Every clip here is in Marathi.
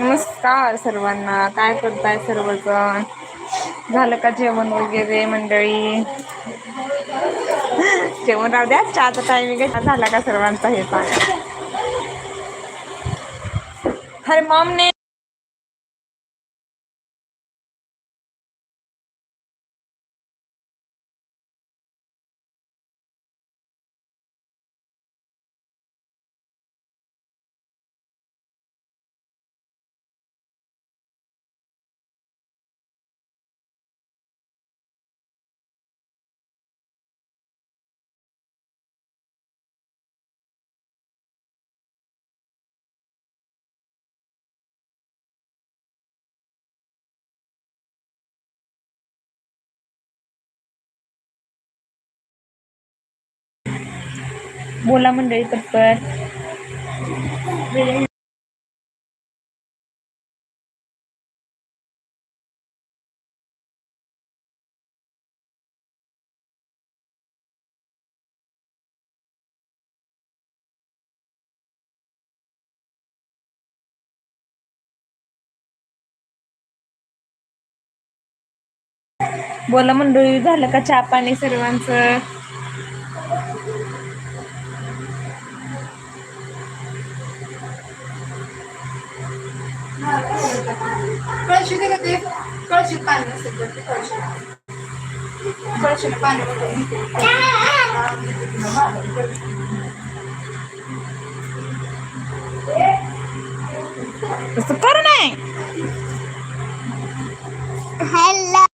नमस्कार सर्वांना. काय करताय सर्वजण? झालं का जेवण वगैरे मंडळी? जेवण राहू द्या. चहाचा टाइमिंग झाला का सर्वांचा हे सांगा. हर मॉम ने बोला मंडळी पटपट. बोला मंडळी झालं का चहा पाणी सर्वांचं? कळशी दे ते कळशीत पाणी असेल तर ते कळशी कळशीला पाणी तसं करू नये हॅलो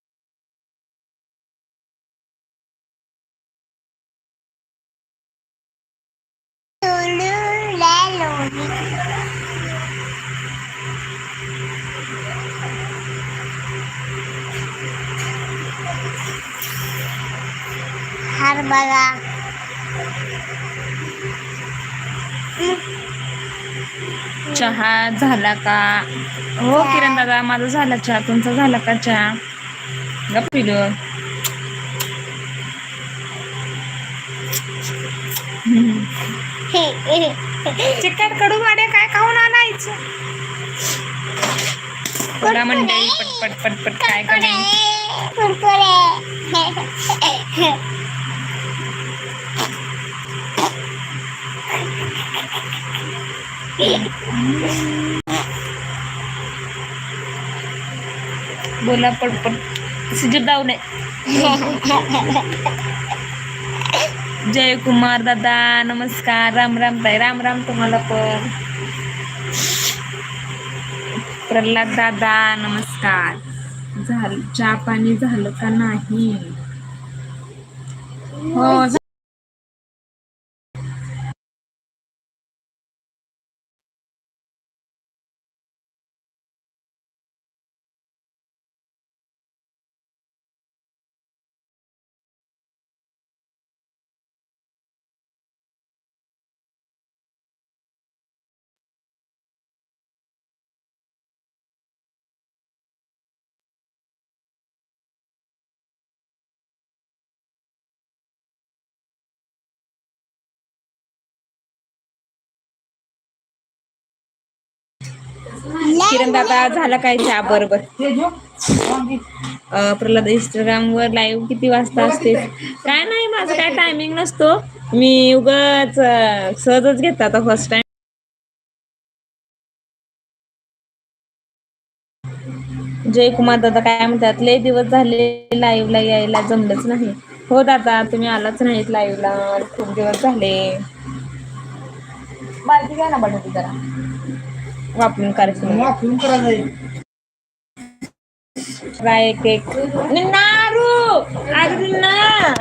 हरभरा चहा झाला का? हो किरण दादा माझा झाला चहा. तुमचा झाला का चहा? गप पिलं. चिकट कडू गाड्या काय खाऊन आणायचं? बोला मंडळी पटपट पटपट काय करेल बोला पण सिजर डाऊन आहे जय कुमार दादा नमस्कार. राम राम ताई. राम राम तुम्हाला पण. प्रल्हाद दादा नमस्कार. झालं चहा पाणी झालं का नाही? हो किरण दादा झाला काय चहा? बरोबर. प्रल्हाद इंस्टाग्राम वर लाईव्ह किती वाजता असते? काय नाही माझं काय टायमिंग नसतो. मी उगाच सहजच घेता आता फर्स्ट टाइम जय कुमार दादा काय म्हणतात लय दिवस झाले लाईव्हला यायला जमलंच नाही. हो दादा तुम्ही आलाच नाहीत लाईव्हला खूप दिवस झाले. बालकी घ्या ना बटाटी जरा. वापरून कार्यक्रम वापरून करा जाईल फ्राय केक नारू अरे ना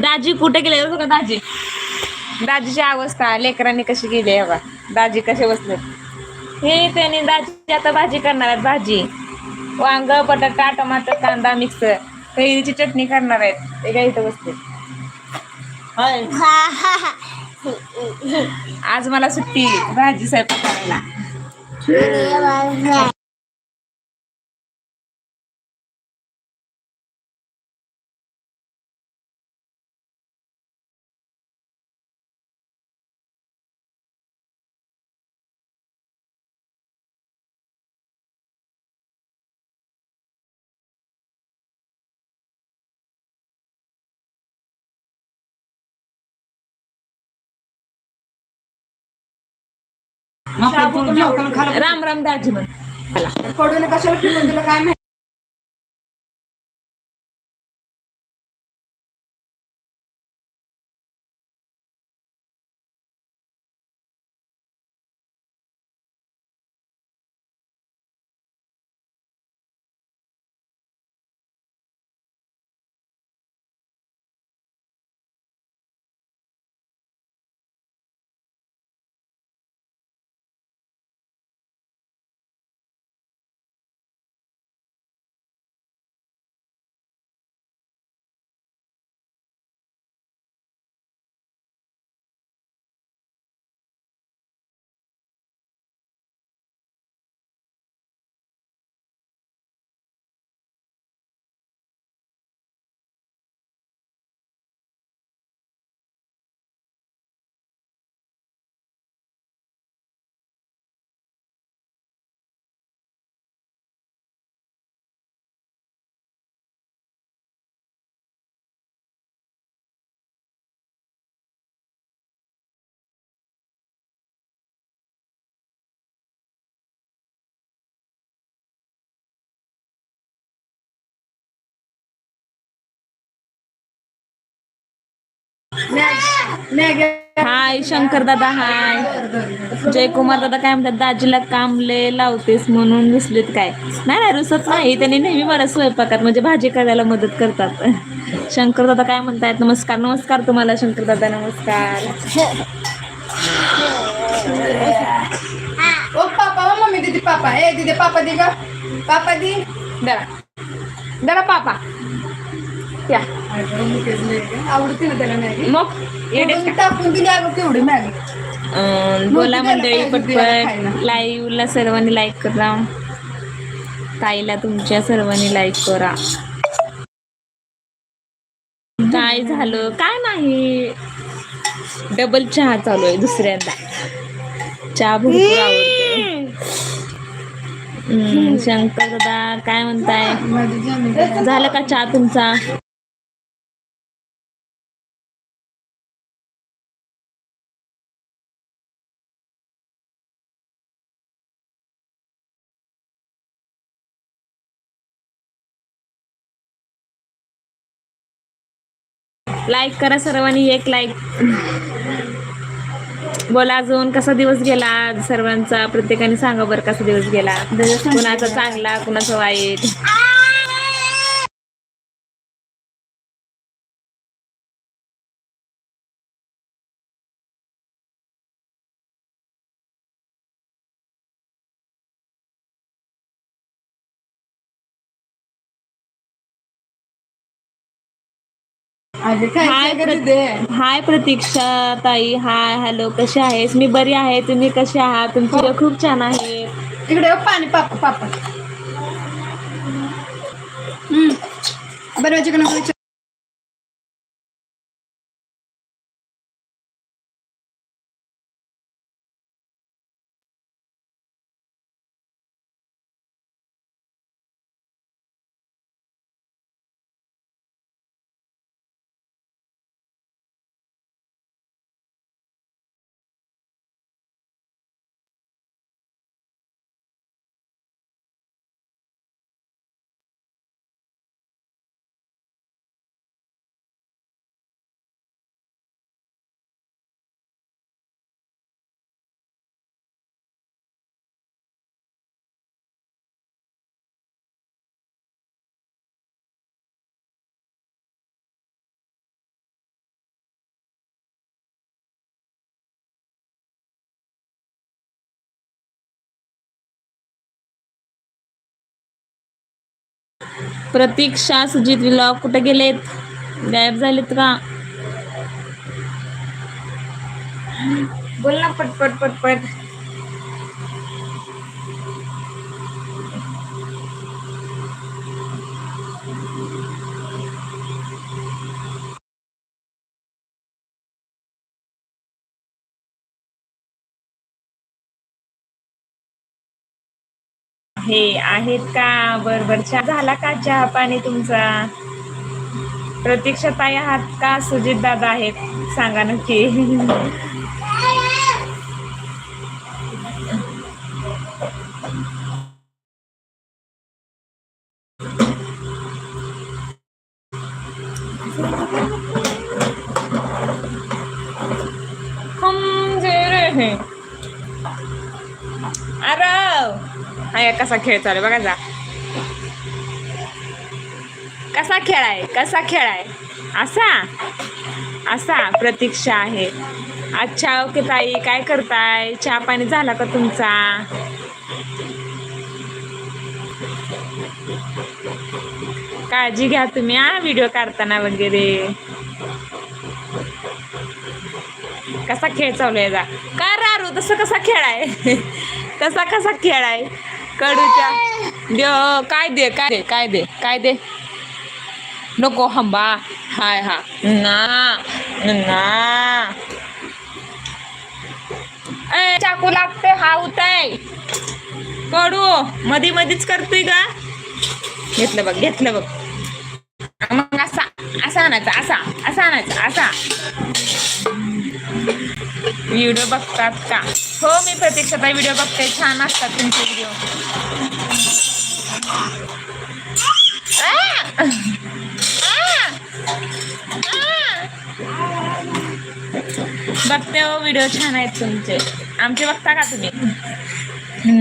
दाजी कुठे गेले? बघा दाजी? दाजीची अवस्था लेकरांनी कशी केली आहे बघा. दाजी कसे बसले? हे त्यांनी दाजी आता भाजी करणार आहेत भाजी. वांग बटाटा टमाटर कांदा मिक्स. कैरीची चटणी करणार आहेत. ते काय इथं बसले? आज मला सुट्टी भाजी स्वयंपाक करायला. राम राम दाजी म्हण. मला कडून कशाला फिरून दिलं काय माहिती? हाय शंकर दादा हाय. जयकुमार दादा काय म्हणतात दाजीला काम लय लावतेस म्हणून रुसलेत काय? नाही नाही रुसत नाही. त्यांनी नेहमी मला स्वयंपाकात म्हणजे भाजी करायला मदत करतात. शंकर दादा काय म्हणतायत नमस्कार नमस्कार तुम्हाला शंकर दादा नमस्कार. ओ पापा ओ मम्मी दीदी पापा. ए दीदी पापा दी ग. पापा दी. दरा. दरा पापा. या. आवडते ना त्याला मॅगी मग येडेच फोडून टाकून दिली अगं केवढी मॅगी. अं, बोला मग मंडळी. पटपट लाईव्हला सर्वांनी लाईक करा. ताईला तुमच्या सर्वांनी लाईक करा. काय झालं? काय नाही. डबल चहा चालू आहे दुसऱ्यांदा. चहा भरपूर आवडते शंकर दादा काय म्हणताय? माझी जमीन. झालं का चहा तुमचा? लाईक करा सर्वांनी एक लाईक बोला अजून कसा दिवस गेला सर्वांचा? प्रत्येकाने सांगा बरं कसा दिवस गेला. कुणाचा चांगला कुणाचा वाईट. हाय हाय प्रतीक्षा ताई. हाय हॅलो कशी आहेस? मी बरी आहे. तुम्ही कसे आहात? तुमची व्हिडिओ खूप छान आहे. इकडे ये, पाणी पापा पापा. हम्म. बनवायची प्रतीक्षा सुजित विलॉग कुठे गेलेत? गायब झालेत का? बोल ना पटपट पटपट हे आहेत का? बरोबर. चहा झाला का चहा पाणी तुमचा? प्रतीक्षा ताई आहात का? सुजित दादा आहेत. सांगा नक्की. रे अरे हा कसा खेळ चालू आहे? बघा जा. कसा खेळ आहे? कसा खेळ आहे? असा? असा प्रतीक्षा आहे. अच्छा ओके ताई काय करताय? चहा पाणी झाला का तुमचा? काळजी घ्या तुम्ही हा व्हिडिओ काढताना वगैरे. कसा खेळ चालू आहे? जा. का रारू तसं कसा खेळ आहे? तसा कसा खेळ आहे? कडूच्या. दे काय दे काय दे काय दे काय दे? नको हंबा. हाय हा. ना ना. ए चाकू लागते हा उताय. कडू मधी मधीच करतोय का घेतलं बघ घेतलं बघ. मग असा असा आणायचा असा असा आणायचा असा. व्हिडिओ बघतात का? हो मी प्रतीक्षाता व्हिडिओ बघते. छान असतात तुमचे व्हिडिओ बघते हो व्हिडिओ छान आहेत तुमचे. आमचे बघता का तुम्ही?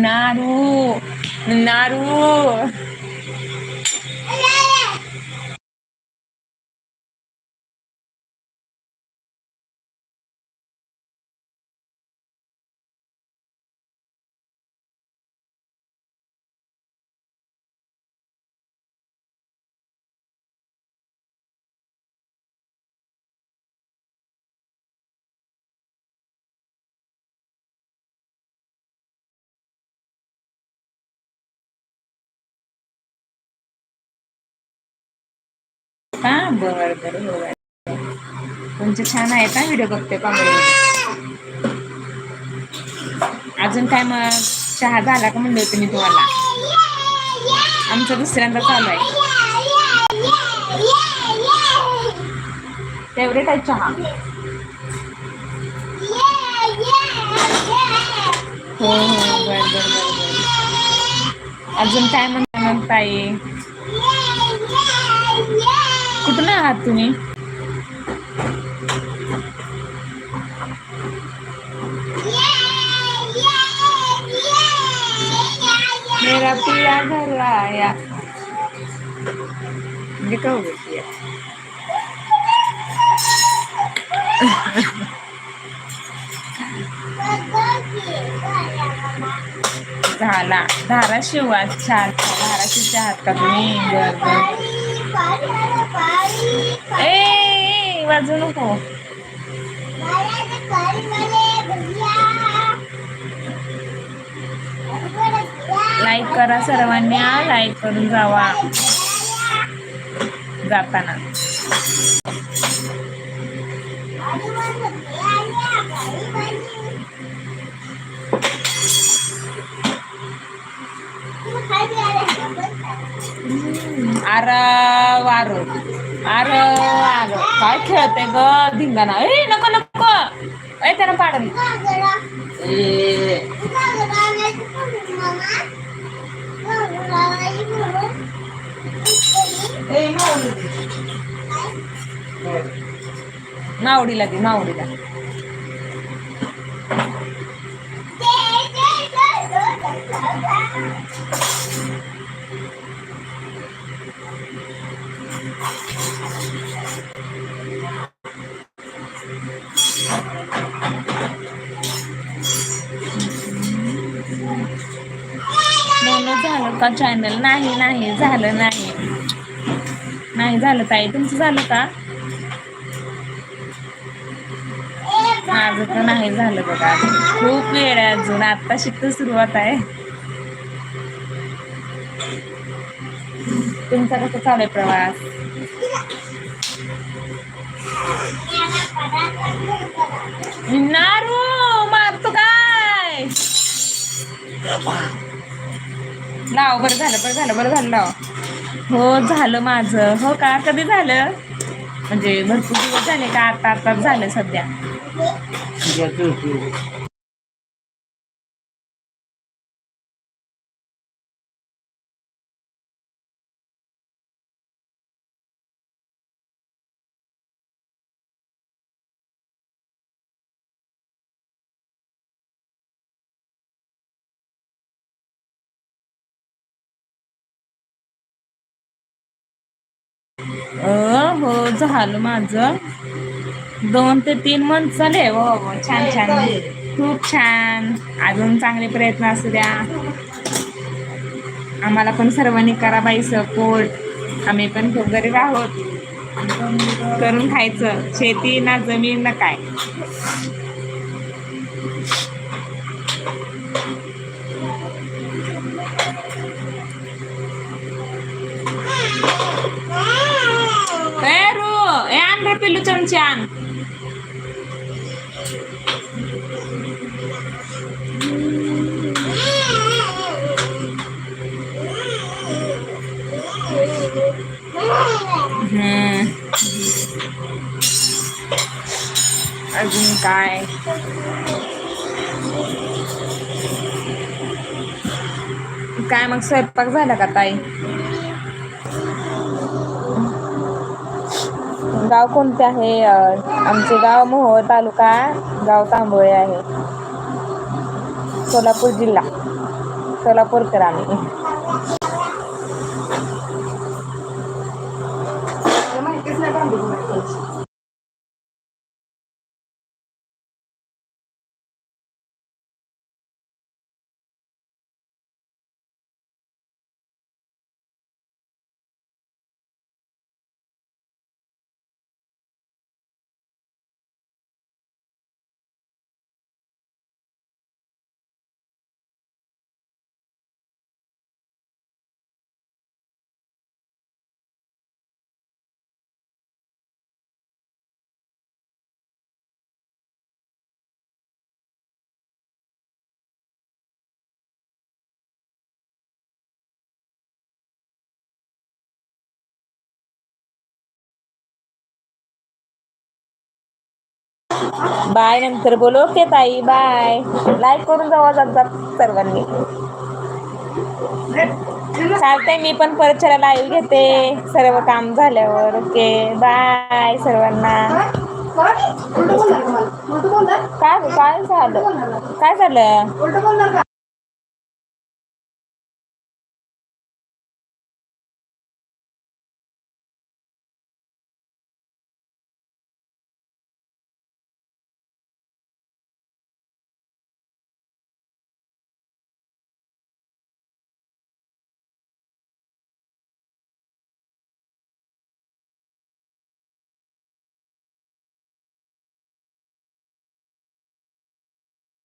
नारू नारू. का बर बर हो बर. तुमचे छान आहे का व्हिडिओ बघते कॉमेडी अजून काय मग? चहा झाला का म्हणलं होतं मी तुम्हाला? आमचा दुसऱ्यांदा चालू आहे. फेवरेट आहे चहा? हो हो बर बर बर. बर अजून काय म्हणता म्हणताय कुठून आहात तुम्ही मेरा पिया घर आया म्हणजे का उभे पिया झाला धाराशिव अच्छा अच्छा धाराशिवचे आहात का तुम्ही बर बर ए, ए वाजू नको लाईक करा सर्वांनी लाईक करून जावा. जाताना. आर वारो आर आर काय खेळते ग धिंगाणा ए नको नको ए त्यानं पाडल ए ए, मावडीला दे मावडीला झालं का चॅनल नाही नाही झालं नाही. नाही झालं ताई तुमचं झालं का? माझं तर नाही झालं बघा. खूप वेळ आहे अजून. आत्ता शिकत सुरुवात आहे. तुमचा कसा चालू आहे प्रवास नारू मारतो काय लाव बरं झालं बरं झालं बरं झालं लाव. हो झालं माझं. हो का? कधी झालं? म्हणजे भरपूर दिवस झाले का? आता आताच झालं सध्या. झालं माझं. दोन ते तीन मंथ झाले. हो, हो छान छान. खूप छान. अजून चांगले प्रयत्न असू द्या. आम्हाला पण सर्वांनी करा बाई सपोर्ट आम्ही पण खूप गरीब आहोत. करून खायचं. शेती ना जमीन ना काय ए रू ए आण रे पिल्लू चमचे आण हम्म. अजून काय काय मग स्वयंपाक झाला का ताई गाव कोणते आहे? आमचे गाव मोहोळ तालुका गाव तांबोळे आहे. सोलापूर जिल्हा. सोलापूरकर आम्ही. बाय नंतर बोलो. ओके ताई बाय. लाईक करून जावा जात जात सर्वांनी. चालतंय मी पण परत लाईव्ह घेते. सर्व काम झाल्यावर. ओके बाय सर्वांना. काय? काय झालं? काय झालं?